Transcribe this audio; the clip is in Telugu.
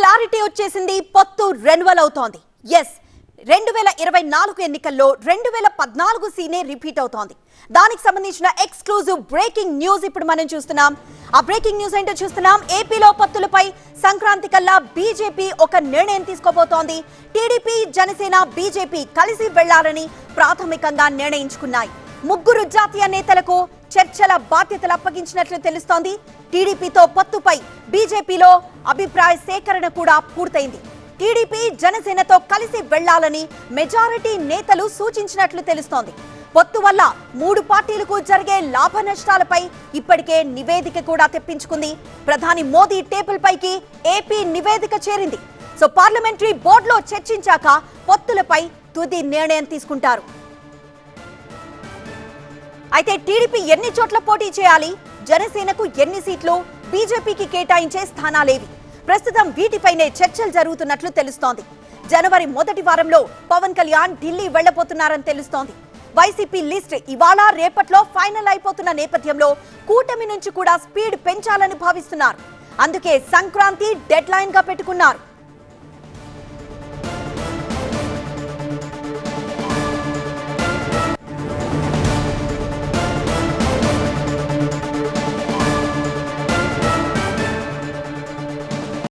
క్లారిటీ వచ్చేసింది పొత్తు రెన్యువల్ అవుతోంది ఎస్ రెండు వేల ఇరవై నాలుగు ఎన్నికల్లో రెండు వేల పద్నాలుగు సీనే రిపీట్ అవుతోంది. దానికి సంబంధించిన ఎక్స్క్లూజివ్ బ్రేకింగ్ న్యూస్ ఇప్పుడు మనం చూస్తున్నాం. ఆ బ్రేకింగ్ న్యూస్ ఏంటో చూస్తున్నాం. ఏపీలో పత్తులపై సంక్రాంతి కల్లా బీజేపీ ఒక నిర్ణయం తీసుకోబోతోంది. టీడీపీ జనసేన బీజేపీ కలిసి వెళ్ళాలని ప్రాథమికంగా నిర్ణయించుకున్నాయి. ముగ్గురు జాతీయ నేతలకు చర్చల బాధ్యతలు అప్పగించినట్లు తెలుస్తోంది. టీడీపీతో పొత్తుపై బీజేపీలో అభిప్రాయ సేకరణ కూడా పూర్తయింది. టీడీపీ జనసేనతో కలిసి వెళ్ళాలని మెజారిటీ నేతలు సూచించినట్లు తెలుస్తోంది. పొత్తు వల్ల మూడు పార్టీలకు జరిగే లాభ నష్టాలపై ఇప్పటికే నివేదిక కూడా తెప్పించుకుంది. ప్రధాని మోదీ టేబుల్ పైకి ఏపీ నివేదిక చేరింది. సో పార్లమెంటరీ బోర్డులో చర్చించాక పొత్తులపై తుది నిర్ణయం తీసుకుంటారు. అయితే టీడీపీ ఎన్ని చోట్ల పోటీ చేయాలి? జనసేనకు ఎన్ని సీట్లు? బీజేపీకి కేటాయించే స్థానాలేవి? ప్రస్తుతం వీటిపైనే చర్చలు జరుగుతున్నట్లు తెలుస్తోంది. జనవరి మొదటి వారంలో పవన్ కళ్యాణ్ ఢిల్లీ వెళ్ళబోతున్నారని తెలుస్తోంది. వైసీపీ లిస్ట్ ఇవాళ రేపట్లో ఫైనల్ అయిపోతున్న నేపథ్యంలో కూటమి నుంచి కూడా స్పీడ్ పెంచాలని భావిస్తున్నారు. అందుకే సంక్రాంతి డెడ్ లైన్గా పెట్టుకున్నారు.